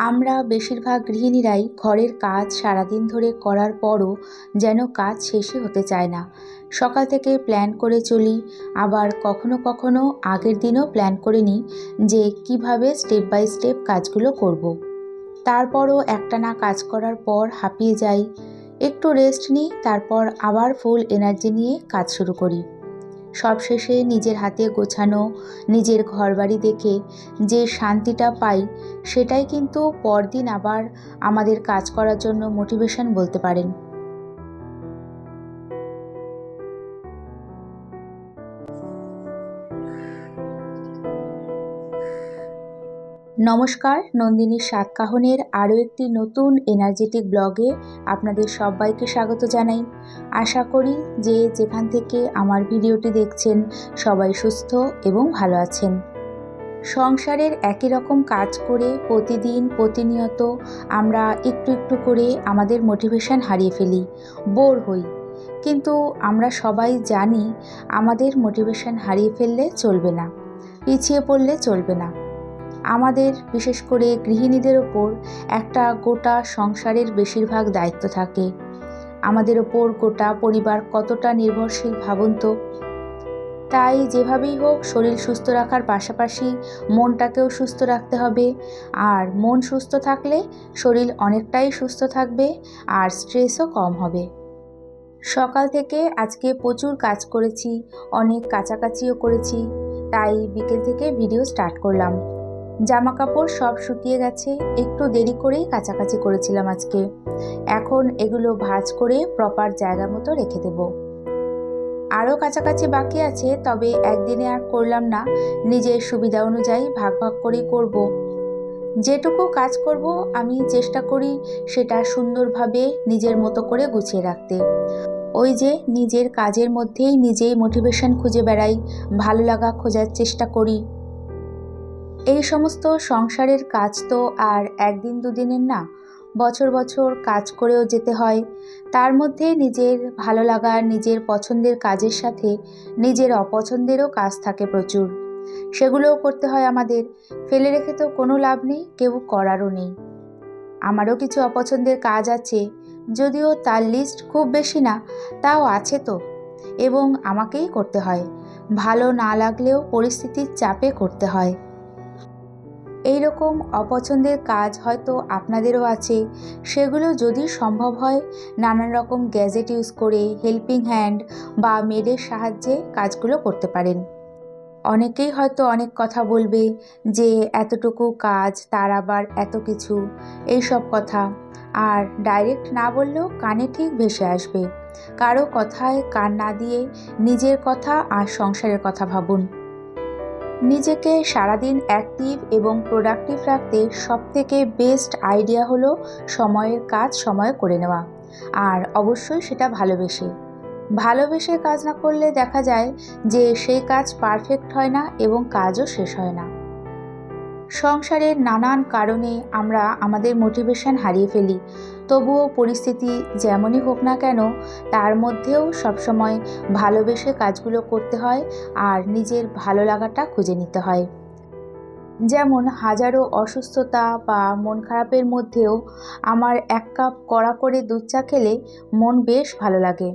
আমরা বেশিরভাগ গৃহিণীরাই ঘরের কাজ সারাদিন ধরে করার পরও যেন কাজ শেষই হতে চায় না সকাল থেকে প্ল্যান করে চলি, আবার কখনো কখনো আগের দিনও প্ল্যান করে নিই যে কীভাবে স্টেপ বাই স্টেপ কাজগুলো করব। তারপরও একটানা কাজ করার পর হাঁপিয়ে যাই, একটু রেস্ট নিই, তারপর আবার ফুল এনার্জি নিয়ে কাজ শুরু করি সবশেষে নিজের হাতে গোছানো, নিজের ঘরবাড়ি দেখে যে শান্তিটা পাই, সেটাই কিন্তু পরদিন আবার আমাদের কাজ করার জন্য মোটিভেশন বলতে পারেন। নমস্কার নন্দিনীর সাতকাহনের আরও একটি নতুন এনার্জেটিক ব্লগে আপনাদের সবাইকে স্বাগত জানাই। আশা করি যে যেখান থেকে আমার ভিডিওটি দেখছেন সবাই সুস্থ এবং ভালো আছেন। সংসারের একই রকম কাজ করে প্রতিদিন প্রতিনিয়ত আমরা একটু একটু করে আমাদের মোটিভেশন হারিয়ে ফেলি, বোর হই। কিন্তু আমরা সবাই জানি আমাদের মোটিভেশন হারিয়ে ফেললে চলবে না, পিছিয়ে পড়লে চলবে না। আমাদের, বিশেষ করে গৃহিণীদের ওপর একটা গোটা সংসারের বেশিরভাগ দায়িত্ব থাকে। আমাদের ওপর গোটা পরিবার কতটা নির্ভরশীল ভাবুন তো তাই যেভাবেই হোক শরীর সুস্থ রাখার পাশাপাশি মনটাকেও সুস্থ রাখতে হবে। আর মন সুস্থ থাকলে শরীর অনেকটাই সুস্থ থাকবে আর স্ট্রেসও কম হবে। সকাল থেকে আজকে প্রচুর কাজ করেছি, অনেক কাছাকাছিও করেছি, তাই বিকেল থেকে ভিডিও স্টার্ট করলাম। জামা কাপড় সব শুকিয়ে গেছে, একটু দেরি করেই কাছাকাছি করেছিলাম আজকে। এখন এগুলো ভাজ করে প্রপার জায়গা মতো রেখে দেব। আরও কাছাকাছি বাকি আছে, তবে একদিনে আর করলাম না। নিজের সুবিধা অনুযায়ী ভাগ ভাগ করেই করব। যেটুকু কাজ করব, আমি চেষ্টা করি সেটা সুন্দরভাবে নিজের মতো করে গুছিয়ে রাখতে। ওই যে নিজের কাজের মধ্যেই নিজেই মোটিভেশন খুঁজে বেড়াই, ভালো লাগা খোঁজার চেষ্টা করি। এই সমস্ত সংসারের কাজ তো আর একদিন দুদিনের না, বছর বছর কাজ করেও যেতে হয়। তার মধ্যে নিজের ভালো লাগার নিজের পছন্দের কাজের সাথে নিজের অপছন্দেরও কাজ থাকে প্রচুর। সেগুলোও করতে হয় আমাদের। ফেলে রেখে তো কোনো লাভ নেই, কেউ করারও নেই। আমারও কিছু অপছন্দের কাজ আছে, যদিও তার লিস্ট খুব বেশি না, তাও আছে তো। এবং আমাকেই করতে হয়। ভালো না লাগলেও পরিস্থিতির চাপে করতে হয়। এই রকম অপছন্দের কাজ হয়তো আপনাদেরও আছে। সেগুলো যদি সম্ভব হয়, নানান রকম গ্যাজেট ইউজ করে হেল্পিং হ্যান্ড বা মেডের সাহায্যে কাজগুলো করতে পারেন। অনেকেই হয়তো অনেক কথা বলবে যে, এতটুকু কাজ, তার আবার এত কিছু। এই সব কথা। আর ডাইরেক্ট না বললেও কানে ঠিক ভেসে আসবে। কারও কথায় কান না দিয়ে নিজের কথা আর সংসারের কথা ভাবুন। নিজেকে সারাদিন অ্যাক্টিভ এবং প্রোডাক্টিভ রাখতে সবথেকে বেস্ট আইডিয়া হলো সময়ের কাজ সময় করে নেওয়া। আর অবশ্যই সেটা ভালোবেসে। ভালোবেসে কাজ না করলে দেখা যায় যে সেই কাজ পারফেক্ট হয় না এবং কাজও শেষ হয় না। সংসারের নানান কারণে আমরা আমাদের মোটিভেশন হারিয়ে ফেলি। তবুও পরিস্থিতি যেমনই হোক না কেন, তার মধ্যেও সবসময় ভালোবেসে কাজগুলো করতে হয় আর নিজের ভালো লাগাটা খুঁজে নিতে হয়। যেমন হাজারো অসুস্থতা বা মন খারাপের মধ্যেও আমার এক কাপ কড়া করে দুধ চা খেলে মন বেশ ভালো লাগে।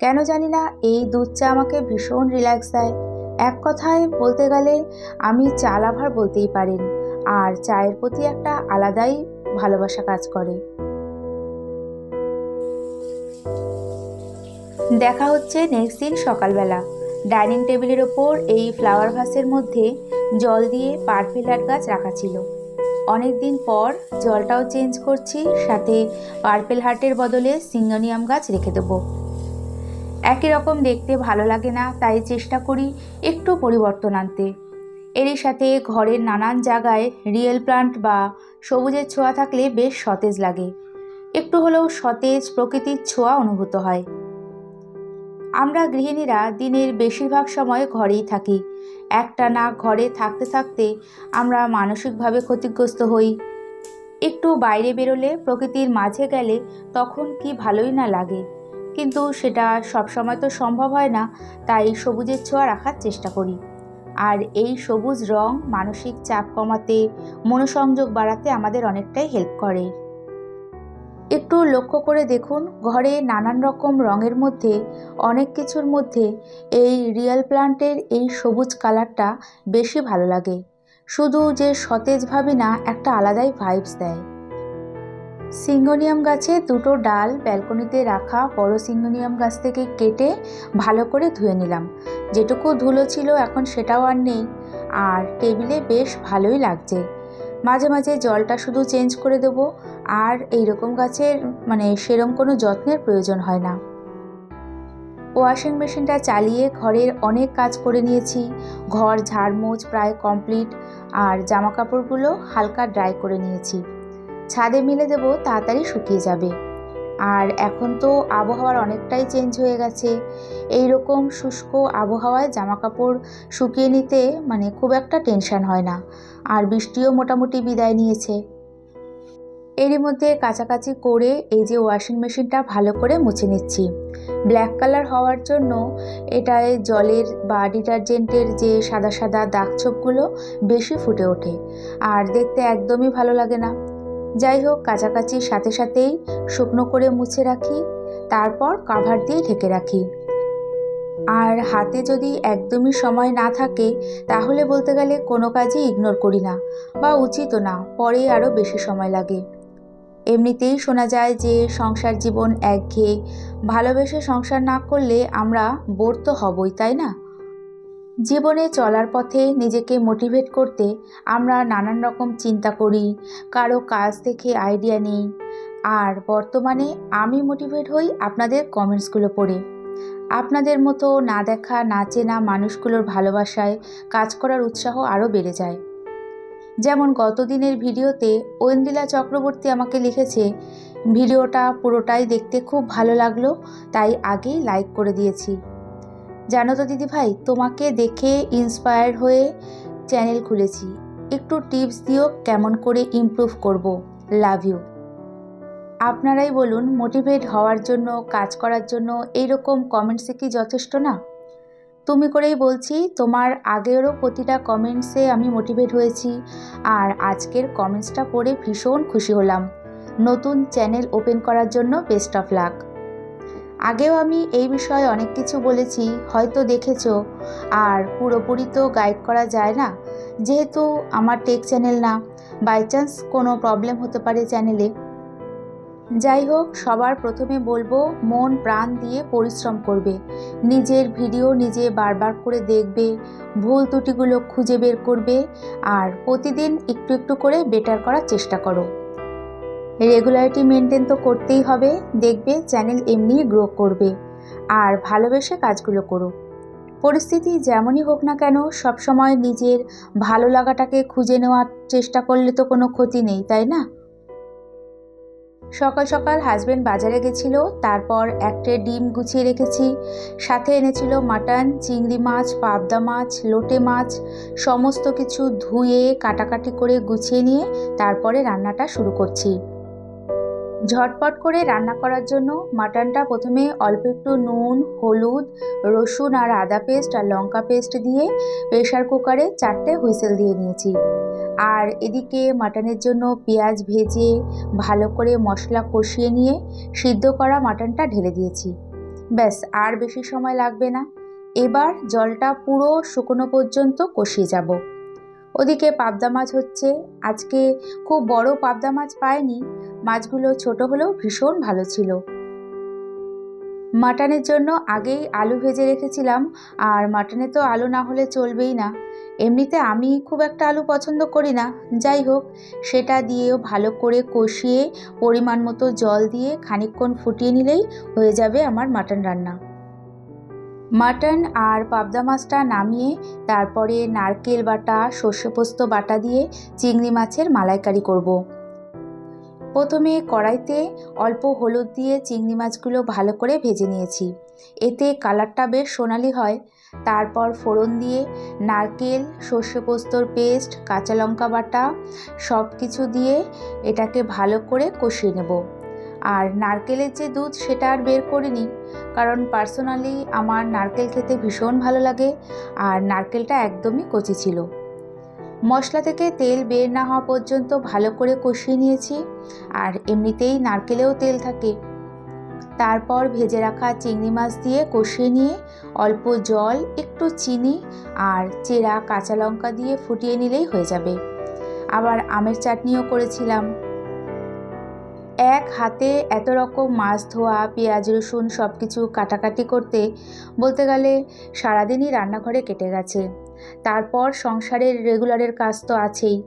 কেন জানি না, এই দুধ চা আমাকে ভীষণ রিল্যাক্স দেয়। এক কথায় বলতে গেলে আমি চা লাভার বলতেই পারেন, আর চায়ের প্রতি একটা আলাদাই ভালোবাসা কাজ করে। দেখা হচ্ছে নেক্সট দিন সকালবেলা। ডাইনিং টেবিলের ওপর এই ফ্লাওয়ার ভাসের মধ্যে জল দিয়ে পারফিলার গাছ রাখা ছিল। অনেক দিন পর জলটাও চেঞ্জ করছি, সাথে পার্পেল হার্টের বদলে সিঙ্গনিয়াম গাছ রেখে দেবো। একই রকম দেখতে ভালো লাগে না, তাই চেষ্টা করি একটু পরিবর্তন আনতে। এরই সাথে ঘরের নানান জায়গায় রিয়েল প্লান্ট বা সবুজের ছোঁয়া থাকলে বেশ সতেজ লাগে। একটু হলেও সতেজ প্রকৃতির ছোঁয়া অনুভূত হয়। আমরা গৃহিণীরা দিনের বেশিরভাগ সময় ঘরেই থাকি। একটা না ঘরে থাকতে থাকতে আমরা মানসিকভাবে ক্ষতিগ্রস্ত হই। একটু বাইরে বেরোলে প্রকৃতির মাঝে গেলে তখন কি ভালোই না লাগে। কিন্তু সেটা সবসময় তো সম্ভব হয় না, তাই সবুজের ছোঁয়া রাখার চেষ্টা করি। আর এই সবুজ রং মানসিক চাপ কমাতে, মনোসংযোগ বাড়াতে আমাদের অনেকটাই হেল্প করে। একটু লক্ষ্য করে দেখুন, ঘরে নানান রকম রঙের মধ্যে, অনেক কিছুর মধ্যে এই রিয়েল প্লান্টের এই সবুজ কালারটা বেশি ভালো লাগে। শুধু যে সতেজ ভাবি না, একটা আলাদাই ভাইবস দেয়। সিঙ্গোনিয়াম গাছে দুটো ডাল ব্যালকনিতে রাখা বড় সিঙ্গোনিয়াম গাছ থেকে কেটে ভালো করে ধুয়ে নিলাম। যেটুকু ধুলো ছিল এখন সেটাও আর নেই। আর টেবিলে বেশ ভালোই লাগছে। মাঝে মাঝে জলটা শুধু চেঞ্জ করে দেবো। আর এই রকম গাছের মানে সেরম কোনো যত্নের প্রয়োজন হয় না। ওয়াশিং মেশিনটা চালিয়ে ঘরের অনেক কাজ করে নিয়েছি। ঘর ঝাড়মোছ প্রায় কমপ্লিট। আর জামা কাপড়গুলো হালকা ড্রাই করে নিয়েছি। ছাদে মিলে দেব, তাড়াতাড়ি শুকিয়ে যাবে। আর এখন তো আবহাওয়ার অনেকটাই চেঞ্জ হয়ে গেছে। এই রকম শুষ্ক আবহাওয়ায় জামা কাপড় শুকিয়ে নিতে মানে খুব একটা টেনশন হয় না। আর বৃষ্টিও মোটামুটি বিদায় নিয়েছে। এরই মধ্যে কাছাকাছি করে এই যে ওয়াশিং মেশিনটা ভালো করে মুছে নিচ্ছি। ব্ল্যাক কালার হওয়ার জন্য এটায় জলের বা ডিটারজেন্টের যে সাদা সাদা দাগ ছোপগুলো বেশি ফুটে ওঠে। আর দেখতে একদমই ভালো লাগে না। যাই হোক কাছাকাছি সাথে সাথেই শুকনো করে মুছে রাখি, তারপর কাভার দিয়ে ঢেকে রাখি। আর হাতে যদি একদমই সময় না থাকে, তাহলে বলতে গেলে কোনো কাজই ইগনোর করি না বা উচিতও না পরে আরও বেশি সময় লাগে। এমনিতেই শোনা যায় যে, সংসার জীবন একঘেয়ে, ভালোবেসে সংসার না করলে আমরা বোর তো হবই, তাই না? জীবনে চলার পথে নিজেকে মোটিভেট করতে আমরা নানান রকম চিন্তা করি, কারও কাজ দেখে আইডিয়া নিই। আর বর্তমানে আমি মোটিভেট হই আপনাদের কমেন্টসগুলো পড়ে। আপনাদের মতো না দেখা, না চেনা মানুষগুলোর ভালোবাসায় কাজ করার উৎসাহ আরও বেড়ে যায়। যেমন গতদিনের ভিডিওতে ঐন্দিলা চক্রবর্তী আমাকে লিখেছে, ভিডিওটা পুরোটাই দেখতে খুব ভালো লাগল, তাই আগেই লাইক করে দিয়েছি। জানো তো দিদিভাই তোমাকে দেখে ইন্সপায়ার হয়ে চ্যানেল খুলেছি। একটু টিপস দিও কেমন করে ইমপ্রুভ করব। লাভ ইউ আপনারাই বলুন মোটিভেট হওয়ার জন্য, কাজ করার জন্য এইরকম কমেন্টসে কি যথেষ্ট না? তুমি করেই বলছি, তোমার আগেরও প্রতিটা কমেন্টসে আমি মোটিভেট হয়েছি আর আজকের কমেন্টসটা পড়ে ভীষণ খুশি হলাম। নতুন চ্যানেল ওপেন করার জন্য বেস্ট অফ লাক আগেও আমি এই বিষয়ে অনেক কিছু বলেছি, হয়তো দেখেছ। আর পুরোপুরি তো গাইড করা যায় না। যেহেতু আমার টেক চ্যানেল না বাই চান্স কোনো প্রবলেম হতে পারে চ্যানেলে যাই হোক, সবার প্রথমে বলব, মন প্রাণ দিয়ে পরিশ্রম করবে। নিজের ভিডিও নিজে বারবার করে দেখবে, ভুল ত্রুটিগুলো খুঁজে বের করবে, আর প্রতিদিন একটু একটু করে বেটার করার চেষ্টা করো। রেগুলারিটি মেনটেন তো করতেই হবে। দেখবে চ্যানেল এমনিই গ্রো করবে। আর ভালোবেসে কাজগুলো করো। পরিস্থিতি যেমনই হোক না কেন, সবসময় নিজের ভালো লাগাটাকে খুঁজে নেওয়ার চেষ্টা করলে তো কোনো ক্ষতি নেই, তাই না? সকাল সকাল হাজবেন্ড বাজারে গেছিল, তারপর একটা ডিম গুছিয়ে রেখেছি। সাথে এনেছিল মাটন চিংড়ি মাছ, পাবদা মাছ, লোটে মাছ, সমস্ত কিছু ধুয়ে, কাটাকাটি করে গুছিয়ে নিয়ে তারপরে রান্নাটা শুরু করছি। ঝটপট করে রান্না করার জন্য মাটনটা প্রথমে অল্প একটু নুন, হলুদ, রসুন আর আদা পেস্ট আর লঙ্কা পেস্ট দিয়ে প্রেশার কুকারে চারটে হুইসেল দিয়ে নিয়েছি। আর এদিকে মাটনের জন্য পেঁয়াজ ভেজে ভালো করে মশলা কষিয়ে নিয়ে সিদ্ধ করা মাটনটা ঢেলে দিয়েছি। ব্যাস, আর বেশি সময় লাগবে না। এবার জলটা পুরো শুকনো পর্যন্ত কষিয়ে যাব। ওদিকে পাবদা মাছ হচ্ছে। আজকে খুব বড় পাবদা মাছ পায়নি মাছগুলো ছোট হলেও ভীষণ ভালো ছিল। মাটনের জন্য আগেই আলু ভেজে রেখেছিলাম, আর মাটনে তো আলু না হলে চলবেই না। এমনিতে আমি খুব একটা আলু পছন্দ করি না। যাই হোক, সেটা দিয়েও ভালো করে কষিয়ে পরিমাণ মতো জল দিয়ে খানিকক্ষণ ফুটিয়ে নিলেই হয়ে যাবে আমার মাটন রান্না। মাটন আর পাবদা মাছটা নামিয়ে তারপরে নারকেল বাটা, সর্ষে পোস্ত বাটা দিয়ে চিংড়ি মাছের মালাইকারি করব। প্রথমে কড়াইতে অল্প হলুদ দিয়ে চিংড়ি মাছগুলো ভালো করে ভেজে নিয়েছি। এতে কালারটা বেশ সোনালি হয়। তারপর ফোড়ন দিয়ে নারকেল, সর্ষে পোস্তর পেস্ট, কাঁচা লঙ্কা বাটা সব কিছু দিয়ে এটাকে ভালো করে কষিয়ে নেব। আর নারকেলের যে দুধ, সেটা আর বের করিনি। কারণ পার্সোনালি আমার নারকেল খেতে ভীষণ ভালো লাগে আর নারকেলটা একদমই কচি ছিল। মশলা থেকে তেল বের না হওয়া পর্যন্ত ভালো করে কষিয়ে নিয়েছি আর এমনিতেই নারকেলেও তেল থাকে। তারপর ভেজে রাখা চিংড়ি মাছ দিয়ে কষিয়ে নিয়ে অল্প জল, একটু চিনি আর চেরা কাঁচা লঙ্কা দিয়ে ফুটিয়ে নিলেই হয়ে যাবে। আবার আমের চাটনিও করেছিলাম। এক হাতে এত রকম মাছ, ধোয়া, পেঁয়াজ, রসুন সব কিছু কাটাকাটি করতে বলতে গেলে সারাদিনই রান্নাঘরে কেটে গেছে। তারপর সংসারের রেগুলারের কাজ তো আছেই।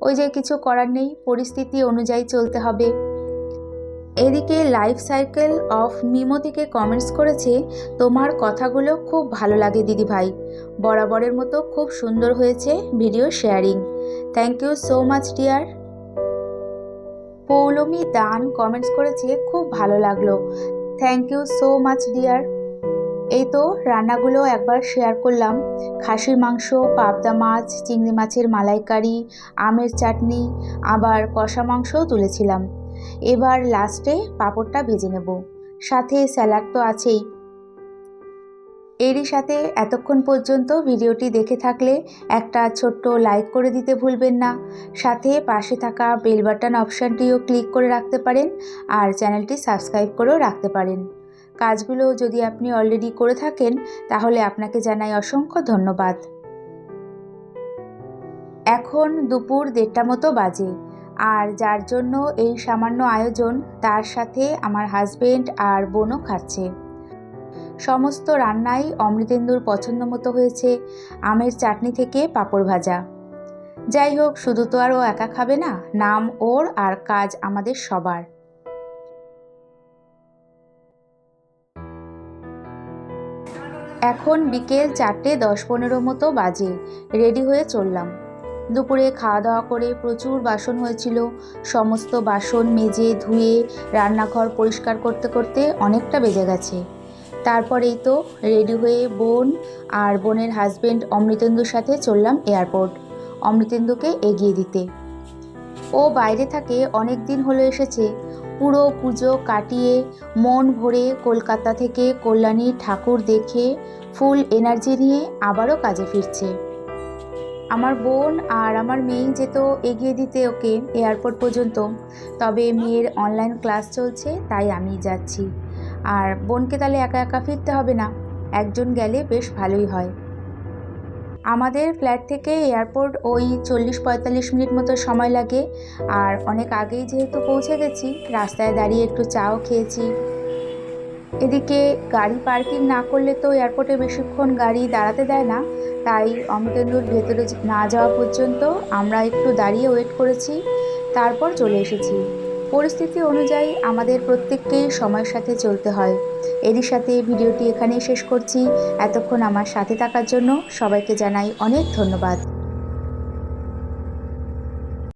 ওই যে কিছু করার নেই, পরিস্থিতি অনুযায়ী চলতে হবে। এদিকে লাইফ সাইকেল অফ মিমো থেকে কমেন্টস করেছে, তোমার কথাগুলো খুব ভালো লাগে দিদি ভাই বরাবরের মতো খুব সুন্দর হয়েছে video sharing thank you so much dear Poulami দান কমেন্টস করেছে, খুব ভালো লাগল। Thank you so much dear এই তো রান্নাগুলো একবার শেয়ার করলাম। খাসির মাংস, পাবদা মাছ, চিংড়ি মাছের মালাইকারি, আমের চাটনি, আবার কষা মাংসও তুলেছিলাম। এবার লাস্টে পাপড়টা ভেজে নেব। সাথে স্যালাড তো আছেই। এরই সাথে এতক্ষণ পর্যন্ত ভিডিওটি দেখে থাকলে একটা ছোট্ট লাইক করে দিতে ভুলবেন না। সাথে পাশে থাকা বেল বাটন অপশানটিও ক্লিক করে রাখতে পারেন আর চ্যানেলটি সাবস্ক্রাইব করেও রাখতে পারেন। কাজগুলো যদি আপনি অলরেডি করে থাকেন, তাহলে আপনাকে জানাই অসংখ্য ধন্যবাদ। এখন দুপুর দেড়টা মতো বাজে আর যার জন্য এই সামান্য আয়োজন তার সাথে আমার হাজবেন্ড আর বোনও খাচ্ছে। সমস্ত রান্নাই অমৃতেন্দুর পছন্দ মতো হয়েছে, আমের চাটনি থেকে পাঁপড় ভাজা। যাই হোক, শুধু তো আর ও একা খাবে না, নাম ওর আর কাজ আমাদের সবার। এখন বিকেল চারটে দশ পনেরো মতো বাজে, রেডি হয়ে চললাম। দুপুরে খাওয়া দাওয়া করে প্রচুর বাসন হয়েছিল, সমস্ত বাসন মেজে ধুয়ে রান্নাঘর পরিষ্কার করতে করতে অনেকটা বেজে গেছে। তারপরেই তো রেডি হয়ে বোন আর বোনের হাজবেন্ড অমৃতেন্দুর সাথে চললাম এয়ারপোর্ট, অমৃতেন্দুকে এগিয়ে দিতে। ও বাইরে থাকে অনেক দিন হলো এসেছে। পুরো পুজো কাটিয়ে মন ভরে কলকাতা থেকে কল্যাণী ঠাকুর দেখে ফুল এনার্জি নিয়ে আবারও কাজে ফিরছে। আমার বোন আর আমার মেয়ে যেত এগিয়ে দিতে ওকে এয়ারপোর্ট পর্যন্ত, তবে মেয়ের অনলাইন ক্লাস চলছে, তাই আমি যাচ্ছি। আর বোনকে তাহলে একা একা ফিরতে হবে না। একজন গেলে বেশ ভালোই হয়। আমাদের ফ্ল্যাট থেকে এয়ারপোর্ট ওই চল্লিশ পঁয়তাল্লিশ মিনিট মতো সময় লাগে। আর অনেক আগেই যেহেতু পৌঁছে গেছি, রাস্তায় দাঁড়িয়ে একটু চাও খেয়েছি। এদিকে গাড়ি পার্কিং না করলে তো এয়ারপোর্টে বেশিক্ষণ গাড়ি দাঁড়াতে দেয় না। তাই অমৃতেন্দুর ভেতরে না যাওয়া পর্যন্ত আমরা একটু দাঁড়িয়ে ওয়েট করেছি। তারপর চলে এসেছি। পরিস্থিতি অনুযায়ী আমাদের প্রত্যেককেই সময়ের সাথে চলতে হয়। এরই সাথে ভিডিওটি এখানেই শেষ করছি। এতক্ষণ আমার সাথে থাকার জন্য সবাইকে জানাই অনেক ধন্যবাদ।